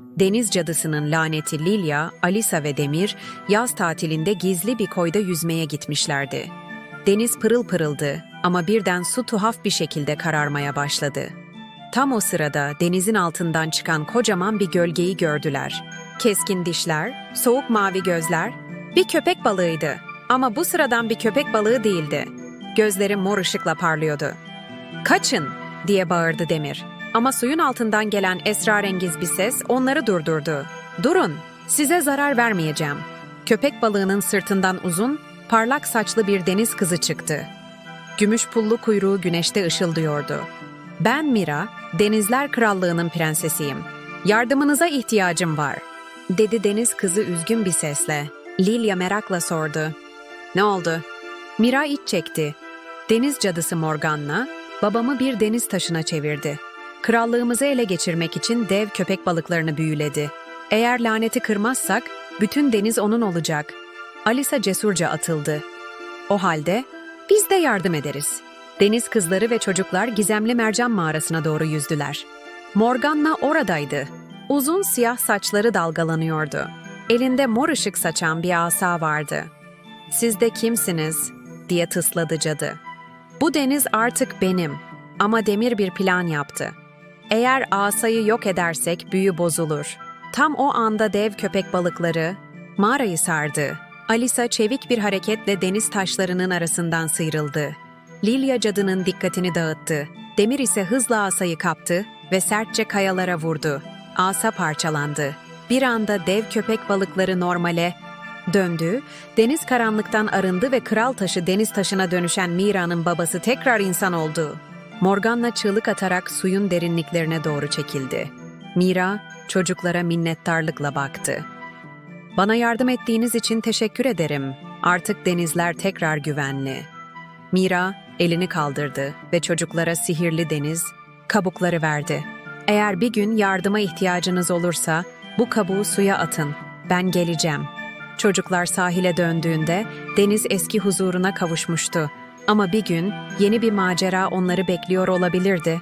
Deniz cadısının laneti Lilya, Alisa ve Demir yaz tatilinde gizli bir koyda yüzmeye gitmişlerdi. Deniz pırıl pırıldı ama birden su tuhaf bir şekilde kararmaya başladı. Tam o sırada denizin altından çıkan kocaman bir gölgeyi gördüler. Keskin dişler, soğuk mavi gözler, bir köpek balığıydı. Ama bu sıradan bir köpek balığı değildi. Gözleri mor ışıkla parlıyordu. Kaçın diye bağırdı Demir. Ama suyun altından gelen esrarengiz bir ses onları durdurdu. Durun, size zarar vermeyeceğim. Köpek balığının sırtından uzun, parlak saçlı bir deniz kızı çıktı. Gümüş pullu kuyruğu güneşte ışıldıyordu. Ben Mira, Denizler Krallığı'nın prensesiyim. Yardımınıza ihtiyacım var, dedi deniz kızı üzgün bir sesle. Lilia merakla sordu. Ne oldu? Mira iç çekti. Deniz cadısı Morganna, babamı bir deniz taşına çevirdi. Krallığımızı ele geçirmek için dev köpek balıklarını büyüledi. Eğer laneti kırmazsak, bütün deniz onun olacak. Alisa cesurca atıldı. O halde, biz de yardım ederiz. Deniz kızları ve çocuklar gizemli mercan mağarasına doğru yüzdüler. Morganna oradaydı. Uzun siyah saçları dalgalanıyordu. Elinde mor ışık saçan bir asa vardı. Siz de kimsiniz? diye tısladı cadı. Bu deniz artık benim ama Demir bir plan yaptı. Eğer asayı yok edersek büyü bozulur. Tam o anda dev köpek balıkları mağarayı sardı. Alisa çevik bir hareketle deniz taşlarının arasından sıyrıldı. Lilia cadının dikkatini dağıttı. Demir ise hızla asayı kaptı ve sertçe kayalara vurdu. Asa parçalandı. Bir anda dev köpek balıkları normale döndü, deniz karanlıktan arındı ve kral taşı deniz taşına dönüşen Mira'nın babası tekrar insan oldu. Morganna çığlık atarak suyun derinliklerine doğru çekildi. Mira çocuklara minnettarlıkla baktı. Bana yardım ettiğiniz için teşekkür ederim. Artık denizler tekrar güvenli. Mira elini kaldırdı ve çocuklara sihirli deniz kabukları verdi. Eğer bir gün yardıma ihtiyacınız olursa bu kabuğu suya atın. Ben geleceğim. Çocuklar sahile döndüğünde deniz eski huzuruna kavuşmuştu. Ama bir gün yeni bir macera onları bekliyor olabilirdi.